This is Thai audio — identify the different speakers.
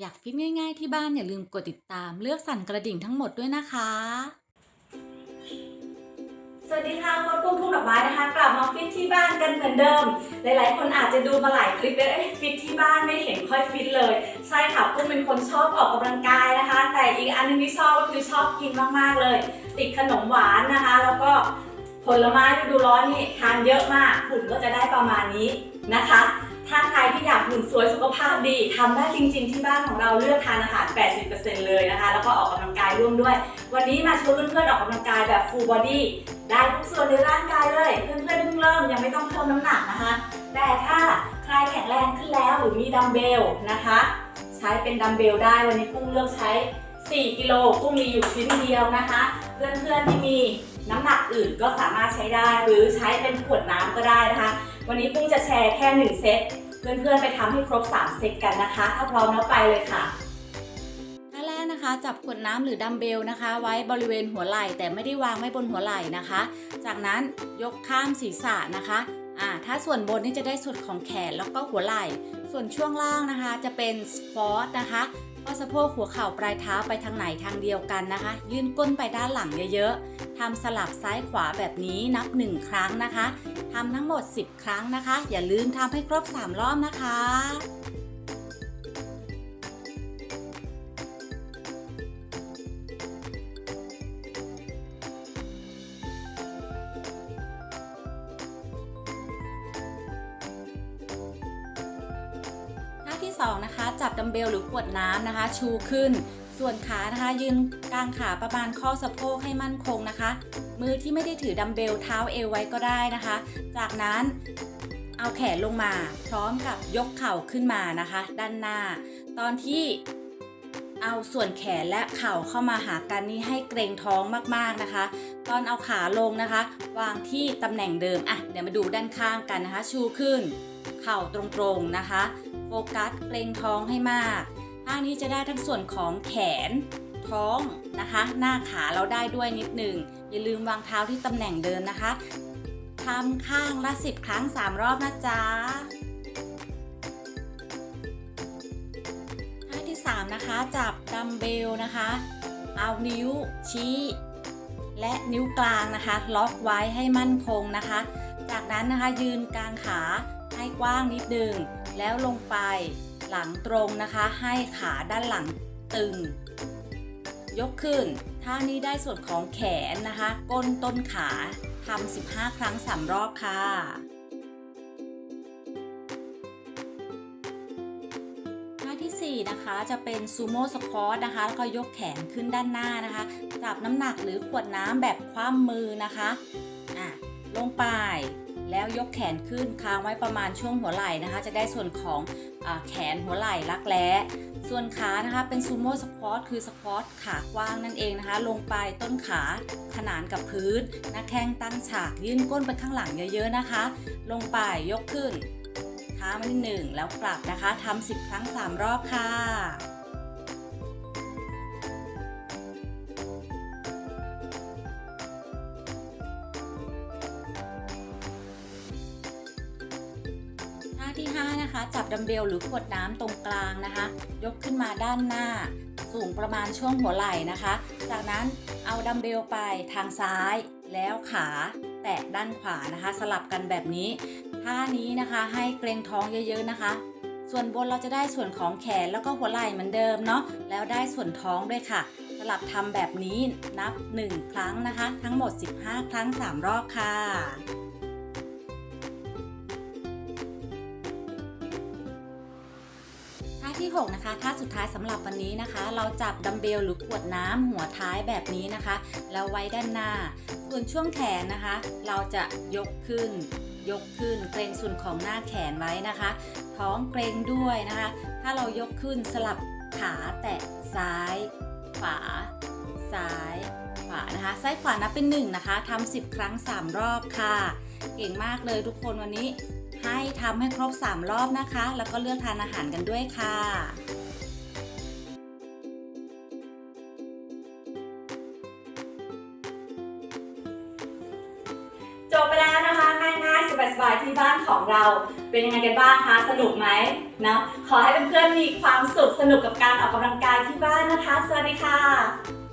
Speaker 1: อยากฟิตง่ายๆที่บ้านอย่าลืมกดติดตามเลือกสั่นกระดิ่งทั้งหมดด้วยนะคะ
Speaker 2: สวัสดีค่ะโค้ดกุ้งทุ่งดอกไม้นะคะ กลับมาฟิตที่บ้านกันเหมือนเดิม หลายๆ คนอาจจะดูมาหลายคลิปแล้วเอ๊ะฟิตที่บ้านไม่เห็นค่อยฟิตเลย ใช่ค่ะกุ้งเป็นคนชอบออกกำลังกายนะคะ แต่อีกอันหนึงที่ชอบก็คือชอบกินมากๆเลย ติดขนมหวานนะคะ แล้วก็ผลไม้ฤดูร้อนนี่ทานเยอะมากหุ่นก็จะได้ประมาณนี้นะคะ ถ้าใครที่อยากหุ่นสวยสุขภาพดีทำได้จริง ๆ ที่บ้านของเราเลือกทานอาหาร 80%เลยนะคะ แล้วก็ออกกำลังกายร่วมด้วย วันนี้มาชวนเพื่อนๆออกกำลังกายแบบ full body ได้ทุกส่วนในร่างกายเลย เพื่อนๆเพิ่งเริ่มยังไม่ต้องเพิ่มน้ำหนักนะคะ แต่ถ้าใครแข็งแรงขึ้นแล้วหรือมีดัมเบลนะคะ ใช้เป็นดัมเบลได้วันนี้กุ้งเลือกใช้ 4 กิโลกุ้งมีอยู่ชิ้นเดียวนะคะ เพื่อนๆที่มีน้ำหนักอื่นก็สามารถใช้ได้หรือใช้เป็นขวดน้ำก็ได้นะคะ วันนี้กุ้งจะแชร์แค่ 1 เซต เพื่อนๆไปทำให้ครบ 3 เซตกันนะคะ ถ้าพร้อมแล้วไปเลยค่ะ
Speaker 1: ท่าแรกนะคะ จับขวดน้ำหรือดัมเบลนะคะ ไว้บริเวณหัวไหล่แต่ไม่ได้วางไว้บนหัวไหล่นะคะ จากนั้นยกข้ามศีรษะนะคะอ่าถ้าส่วนบนนี่จะได้ส่วนของแขนแล้วก็หัวไหล่ ส่วนช่วงล่างนะคะจะเป็นสปอร์ตนะคะ ก็สะโพกหัวเข่าปลายเท้าไปทางไหนทางเดียวกันนะคะ ยื่นก้นไปด้านหลังเยอะๆทำสลับซ้ายขวาแบบนี้นับ 1 ครั้งนะคะทำทั้งหมด 10 ครั้งนะคะ อย่าลืมทำให้ครบ 3 รอบนะคะ 2 นะคะ จับดัมเบลหรือขวดน้ำนะคะ ชูขึ้น ส่วนขานะคะ ยืนกลางขาประมาณข้อสะโพกให้มั่นคงนะคะ มือที่ไม่ได้ถือดัมเบลเท้าเอวไว้ก็ได้นะคะ จากนั้นเอาแขนลงมา พร้อมกับยกเข่าขึ้นมานะคะ ด้านหน้า ตอนที่เอาส่วนแขนและเข่าเข้ามาหากันนี่ให้เกรงท้องมากๆนะคะ ตอนเอาขาลงนะคะ วางที่ตำแหน่งเดิมอะเดี๋ยวมาดูด้านข้างกันนะคะ ชูขึ้น เข่าตรงๆนะคะ โฟกัสเกรงท้องให้มากท่านี้จะได้ทั้งส่วนของแขน ท้องนะคะ หน้าขาเราได้ด้วยนิดหนึ่งอย่าลืมวางเท้าที่ตำแหน่งเดิมนะคะทำข้างละ 10 ครั้ง 3 รอบนะจ๊ะท่าที่ 3 นะคะจับดัมเบลนะคะ เอานิ้วชี้และนิ้วกลางนะคะ ล็อกไว้ให้มั่นคงนะคะ จากนั้นนะคะยืนกลางขา ให้กว้างนิดนึง แล้วลงไปหลังตรงนะคะ ให้ขาด้านหลังตึง ยกขึ้น ท่านี้ได้ส่วนของแขนนะคะ ก้นต้นขาทำ15 ครั้ง 3 รอบค่ะท่าทีสี่ 4 นะคะจะเป็นซูโม่สควอตนะคะแล้วก็ยกแขนขึ้นด้านหน้านะคะจับน้ำหนักหรือขวดน้ำแบบคว่ำมือนะคะอะลงไป แล้วยกแขนขึ้นค้างไว้ประมาณช่วงหัวไหล่นะคะ จะได้ส่วนของอแขนหัวไหล่รักแร้ส่วนขานะคะเป็นซูโม่สควอตคือสควอตขากว้างนั่นเองนะคะ ลงไปต้นขาขนานกับพื้นหน้าแข้งตั้งฉากยื่นก้นไปข้างหลังเยอะๆนะคะ ลงไปยกขึ้น ค้างไว้นิดหนึ่งแล้วกลับนะคะทำ10ครั้ง3รอบค่ะ นะคะจับดัมเบลหรือขวดน้ำตรงกลางนะคะ ยกขึ้นมาด้านหน้า สูงประมาณช่วงหัวไหล่นะคะ จากนั้นเอาดัมเบลไปทางซ้าย แล้วขาแตะด้านขวานะคะ สลับกันแบบนี้ท่านี้นะคะให้เกรงท้องเยอะๆนะคะ ส่วนบนเราจะได้ส่วนของแขนแล้วก็หัวไหล่เหมือนเดิมเนาะแล้วได้ส่วนท้องด้วยค่ะ สลับทำแบบนี้นับ 1 ครั้งนะคะ ทั้งหมด 15 ครั้ง 3 รอบค่ะ ท่าที่ 6 นะคะท่าสุดท้ายสำหรับวันนี้นะคะ เราจับดัมเบลหรือขวดน้ำหัวท้ายแบบนี้นะคะ แล้วไว้ด้านหน้า ส่วนช่วงแขนนะคะ เราจะยกขึ้น ยกขึ้นเกรงส่วนของหน้าแขนไว้นะคะ ท้องเกรงด้วยนะคะ ถ้าเรายกขึ้นสลับขาแตะซ้าย ขวา ซ้ายขวานะคะ ซ้ายขวานับเป็น 1 นะคะทำ10 ครั้ง 3 รอบค่ะ เก่งมากเลยทุกคนวันนี้ ให้ทำให้ครบ 3 รอบนะคะ แล้วก็เลือกทานอาหารกันด้วยค่ะ
Speaker 2: จบไปแล้วนะคะง่ายๆสบายๆที่บ้านของเรา เป็นยังไงกันบ้างคะสนุกไหมเนาะขอให้เพื่อนๆมีความสุขสนุกกับการออกกำลังกายที่บ้านนะคะ สวัสดีค่ะ